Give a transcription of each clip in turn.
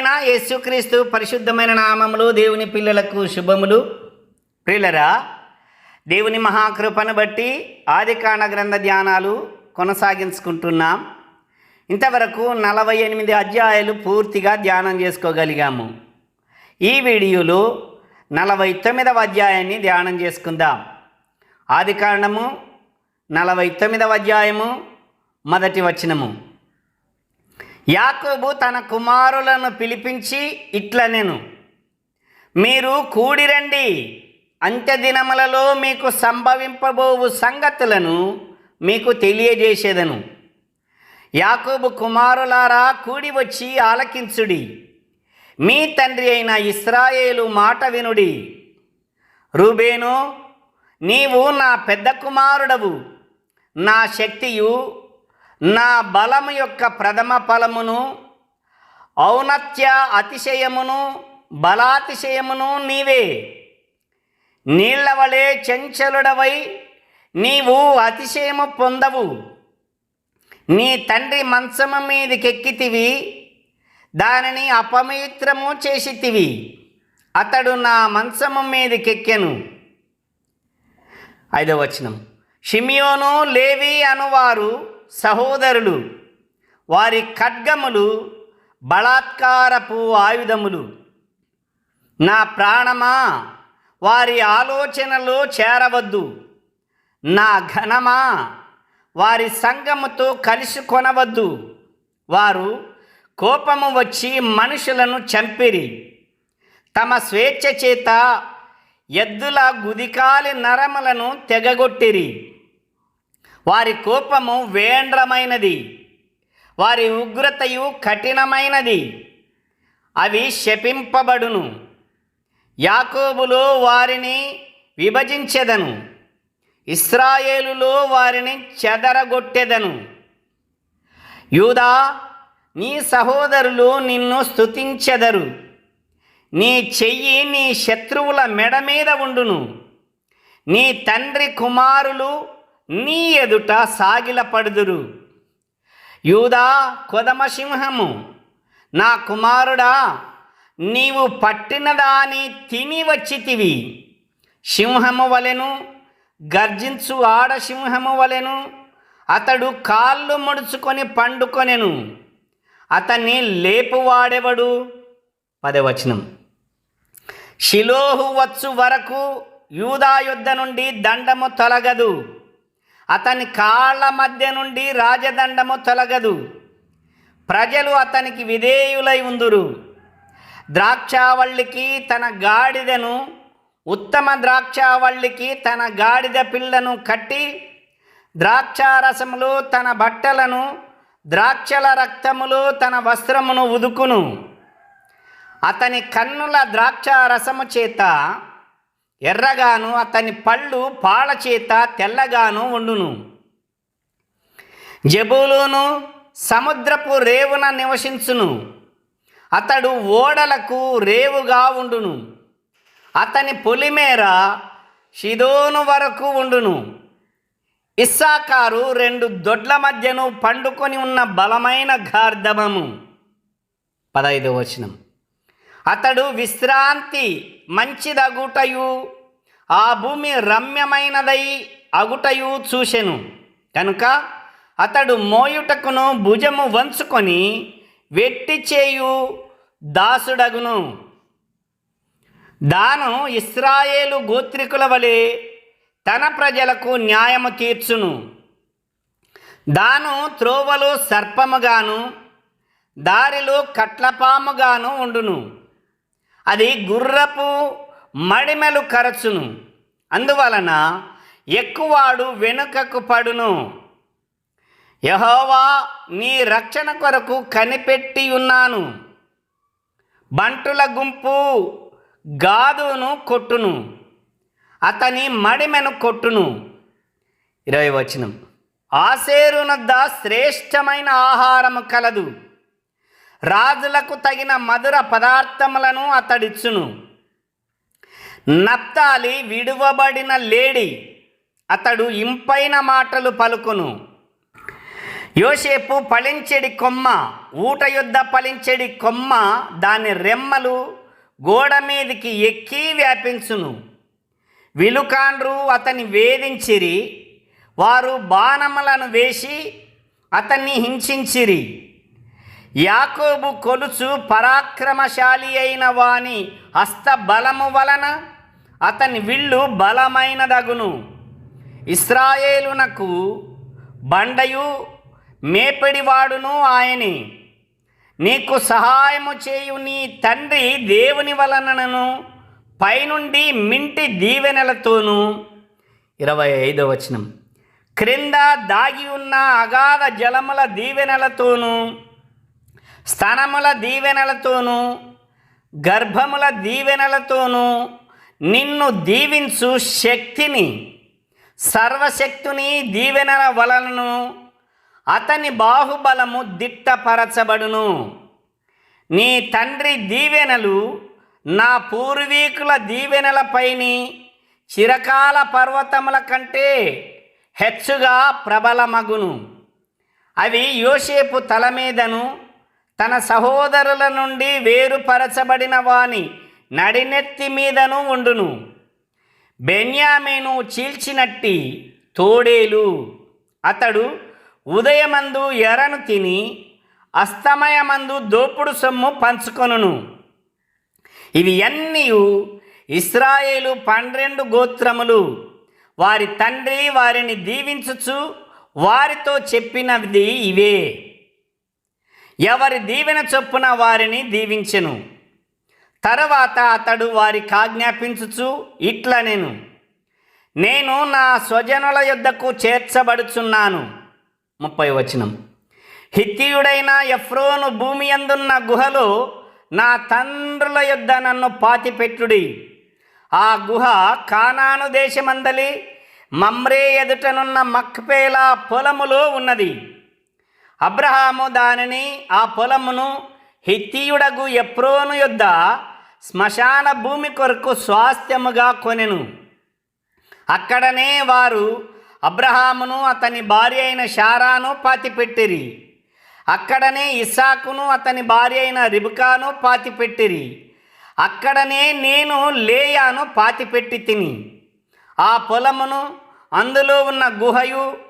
ప్రభువైన యేసుక్రీస్తు పరిశుద్ధమైన నామములు దేవుని పిల్లలకు శుభములు. ప్రియులరా దేవుని మహాకృపను బట్టి ఆదికాండ గ్రంథ ధ్యానాలు కొనసాగించుకుంటున్నాం. ఇంతవరకు నలభై ఎనిమిది అధ్యాయాలు పూర్తిగా ధ్యానం చేసుకోగలిగాము. ఈ వీడియోలో నలభై తొమ్మిదవ అధ్యాయాన్ని ధ్యానం చేసుకుందాం. ఆదికాండము నలభై తొమ్మిదవ అధ్యాయము మొదటి వచనము. యాకోబు తన కుమారులను పిలిపించి ఇట్ల నేను మీరు కూడిరండి. అంత్యదినములలో మీకు సంభవింపబోవు సంగతులను మీకు తెలియజేసేదను. యాకోబు కుమారులారా కూడి వచ్చి ఆలకించుడి. మీ తండ్రి అయిన ఇస్రాయేలు మాట వినుడి. రూబేను నీవు నా పెద్ద కుమారుడవు. నా శక్తియు నా బలము యొక్క ప్రథమ ఫలమును ఔన్నత్య అతిశయమును బలాతిశయమును నీవే. నీళ్ళవలే చెంచలుడవై నీవు అతిశయము పొందవు. నీ తండ్రి మంచము మీదకెక్కితివి దానిని అపవిత్రము చేసితివి. అతడు నా మంచము మీదకెక్కెను. ఐదవ వచనం. షిమియోను లేవి అనువారు సహోదరులు వారి ఖడ్గములు బలాత్కారపు ఆయుధములు. నా ప్రాణమా వారి ఆలోచనలో చేరవద్దు. నా ఘనమా వారి సంగముతో కలిసి కొనవద్దు. వారు కోపము వచ్చి మనుషులను చంపిరి. తమ స్వేచ్ఛ చేత ఎద్దుల గుదికాలి నరములను తెగగొట్టిరి. వారి కోపము వేండ్రమైనది వారి ఉగ్రతయు కఠినమైనది. అవి శపింపబడును. యాకోబులో వారిని విభజించెదను. ఇస్రాయేలులో వారిని చెదరగొట్టెదను. యూదా నీ సహోదరులు నిన్ను స్తుతించెదరు. నీ చెయ్యి నీ శత్రువుల మెడ మీద ఉండును. నీ తండ్రి కుమారులు నీ ఎదుట సాగిలపడుదురు. యూదా కొదమసింహము నా కుమారుడా నీవు పట్టిన దాని తిని వచ్చితివి. సింహము వలెను గర్జించు ఆడసింహము వలెను అతడు కాళ్ళు ముడుచుకొని పండుకొనెను. అతన్ని లేపువాడెవడు? పదవచనం. షిలోహు వచ్చు వరకు యూదా యుద్ధ నుండి దండము తొలగదు. అతని కాళ్ళ మధ్య నుండి రాజదండము తొలగదు. ప్రజలు అతనికి విధేయులై ఉందురు. ద్రాక్షావళ్ళికి తన గాడిదను ఉత్తమ ద్రాక్షావళ్ళికి తన గాడిద పిల్లను కట్టి ద్రాక్షారసములు తన బట్టలను ద్రాక్షల రక్తములు తన వస్త్రమును ఉదుకును. అతని కన్నుల ద్రాక్షారసము చేత ఎర్రగాను అతని పళ్ళు పాల చేత తెల్లగాను ఉండును జబూలును సముద్రపు రేవున నివసించును. అతడు ఓడలకు రేవుగా ఉండును. అతని పొలిమేర షిదోను వరకు ఉండును. ఇస్సాకారు రెండు దొడ్ల మధ్యను పండుకొని ఉన్న బలమైన గార్ధమము. పదైదు వచనం. అతడు విశ్రాంతి మంచిదగుటయు ఆ భూమి రమ్యమైనదై అగుటయు చూసెను కనుక అతడు మోయుటకును భుజము వంచుకొని వెట్టి చేయు దాసుడగును. దాను ఇస్రాయేలు గోత్రికుల వలె తన ప్రజలకు న్యాయము తీర్చును. దాను త్రోవలు సర్పముగాను దారిలో కట్లపాముగాను ఉండును. అది గుర్రపు మడిమెలు కరచును. అందువలన ఎక్కువాడు వెనుకకు పడును. యహోవా నీ రక్షణ కొరకు కనిపెట్టి ఉన్నాను. బంటుల గుంపు గాదును కొట్టును. అతని మడిమెను కొట్టును. ఇరవై వచనం. ఆసేరునద్ద శ్రేష్టమైన ఆహారము కలదు. రాజులకు తగిన మధుర పదార్థములను అతడిచ్చును. నప్తాలి విడువబడిన లేడి అతడు ఇంపైన మాటలు పలుకును. యోసేపు పలించెడి కొమ్మ ఊట యుద్ధ పలించెడి కొమ్మ దాని రెమ్మలు గోడ మీదికి ఎక్కి వ్యాపించును. విలుకాండ్రు అతని వేధించిరి వారు బాణములను వేసి అతన్ని హింసించిరి. యాకోబు కొలుచు పరాక్రమశాలి అయిన వాని హస్త బలము వలన అతని విల్లు బలమైనదగును. ఇస్రాయేలునకు బండయు మేపడివాడును ఆయనే. నీకు సహాయము చేయు నీ తండ్రి దేవుని వలనను పైనుండి మింటి దీవెనలతోనూ. ఇరవై ఐదో వచనం. క్రింద దాగి ఉన్న అగాధ జలముల దీవెనలతోనూ స్తనముల దీవెనలతోనూ గర్భముల దీవెనలతోనూ నిన్ను దీవించు శక్తిని సర్వశక్తుని దీవెనల వలనను అతని బాహుబలము దిట్టపరచబడును. నీ తండ్రి దీవెనలు నా పూర్వీకుల దీవెనలపైని చిరకాల పర్వతముల కంటే హెచ్చుగా ప్రబలమగును. అవి యోసేపు తల మీదను తన సహోదరుల నుండి వేరుపరచబడిన వాని నడినెత్తి మీదను ఉండును. బెన్యామేను చీల్చినట్టి తోడేలు. అతడు ఉదయమందు ఎరను తిని అస్తమయమందు దోపుడు సొమ్ము పంచుకొనును. ఇవి అన్నీ ఇస్రాయేలు పన్నెండు గోత్రములు. వారి తండ్రి వారిని దీవించుచు వారితో చెప్పినది ఇవే. ఎవరి దీవెన చొప్పున వారిని దీవించెను. తరువాత అతడు వారికి ఆజ్ఞాపించుచు ఇట్లా నేను నేను నా స్వజనుల యొద్దకు చేర్చబడుచున్నాను. ముప్పై వచనం. హిత్తియుడైన ఎఫ్రోను భూమి అందున్న గుహలో నా తండ్రుల యొద్ద నన్ను పాతిపెట్టుడి. ఆ గుహ కానాను దేశమందలి మమ్రే ఎదుటనున్న మక్పేలా పొలములో ఉన్నది. అబ్రహాము దానిని ఆ పొలమును హిత్తియుడగు ఎప్రోను యొద్ద శ్మశాన భూమి కొరకు స్వాస్థ్యముగా కొనెను. అక్కడనే వారు అబ్రహామును అతని భార్య అయిన షారాను పాతిపెట్టిరి. అక్కడనే ఇసాకును అతని భార్య అయిన రిబుకాను పాతిపెట్టిరి. అక్కడనే నేను లేయాను పాతిపెట్టి తిని. ఆ పొలమును అందులో ఉన్న గుహయు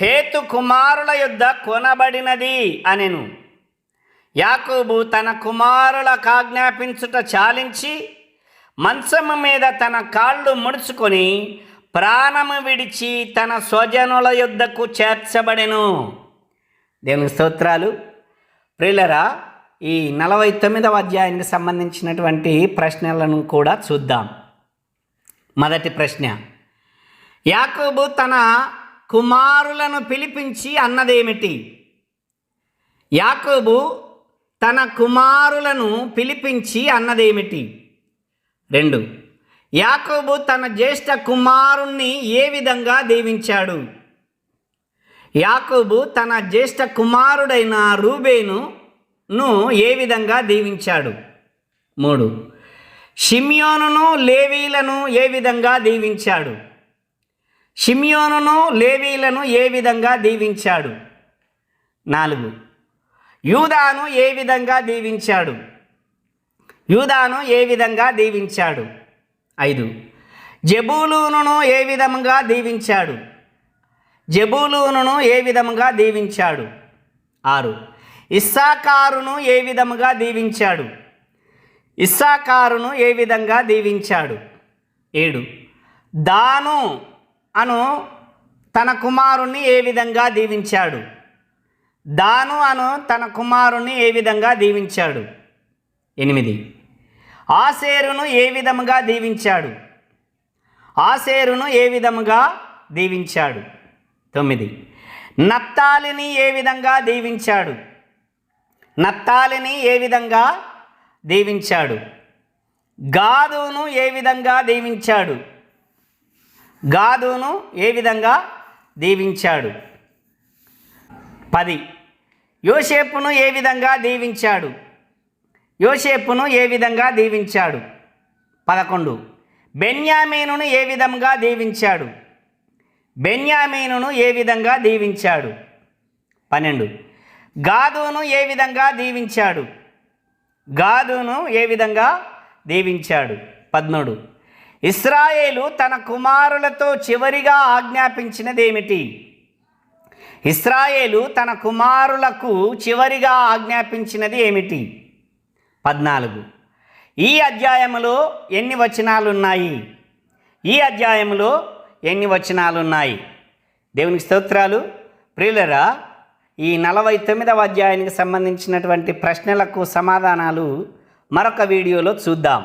హేతు కుమారుల యొద్ద కొనబడినది అనెను. యాకూబు తన కుమారులకు ఆజ్ఞాపించుట చాలించి మంచము మీద తన కాళ్ళు ముడుచుకొని ప్రాణము విడిచి తన స్వజనుల యుద్ధకు చేర్చబడెను. దేవుని స్తోత్రాలు. ప్రియులరా ఈ నలభై తొమ్మిదవ అధ్యాయానికి సంబంధించినటువంటి ప్రశ్నలను కూడా చూద్దాం. మొదటి ప్రశ్న. యాకూబు తన కుమారులను పిలిపించి అన్నదేమిటి? యాకోబు తన కుమారులను పిలిపించి అన్నదేమిటి? రెండు. యాకోబు తన జ్యేష్ఠ కుమారుణ్ణి ఏ విధంగా దీవించాడు? యాకోబు తన జ్యేష్ఠ కుమారుడైన రూబేనును ఏ విధంగా దీవించాడు? మూడు. షిమ్యోనును లేవీలను ఏ విధంగా దీవించాడు? షిమ్యోనును లేవీలను ఏ విధంగా దీవించాడు? నాలుగు. యూదాను ఏ విధంగా దీవించాడు? యూదాను ఏ విధంగా దీవించాడు? ఐదు. జబూలూనును ఏ విధంగా దీవించాడు? జబూలూనును ఏ విధంగా దీవించాడు? ఆరు. ఇస్సాకారును ఏ విధముగా దీవించాడు? ఇస్సాకారును ఏ విధంగా దీవించాడు? ఏడు. దాను అను తన కుమారుణ్ణి ఏ విధంగా దీవించాడు? దాను అను తన కుమారుణ్ణి ఏ విధంగా దీవించాడు? ఎనిమిది. ఆసేరును ఏ విధముగా దీవించాడు? ఆసేరును ఏ విధముగా దీవించాడు? తొమ్మిది. నత్తాలిని ఏ విధంగా దీవించాడు? నత్తాలిని ఏ విధంగా దీవించాడు? గాదును ఏ విధంగా దీవించాడు? గాదును ఏ విధంగా దీవించాడు? పది. యోసేపును ఏ విధంగా దీవించాడు? యోసేపును ఏ విధంగా దీవించాడు? పదకొండు. బెన్యామీనును ఏ విధంగా దీవించాడు? బెన్యామీనును ఏ విధంగా దీవించాడు? పన్నెండు. గాదును ఏ విధంగా దీవించాడు? గాదును ఏ విధంగా దీవించాడు? పద్మూడు. ఇస్రాయేలు తన కుమారులతో చివరిగా ఆజ్ఞాపించినదేమిటి? ఇస్రాయేలు తన కుమారులకు చివరిగా ఆజ్ఞాపించినది ఏమిటి? పద్నాలుగు. ఈ అధ్యాయములో ఎన్ని వచనాలు ఉన్నాయి ఈ అధ్యాయంలో ఎన్ని వచనాలు ఉన్నాయి దేవునికి స్తోత్రాలు. ప్రియులరా ఈ నలభై తొమ్మిదవ అధ్యాయానికి సంబంధించినటువంటి ప్రశ్నలకు సమాధానాలు మరొక వీడియోలో చూద్దాం.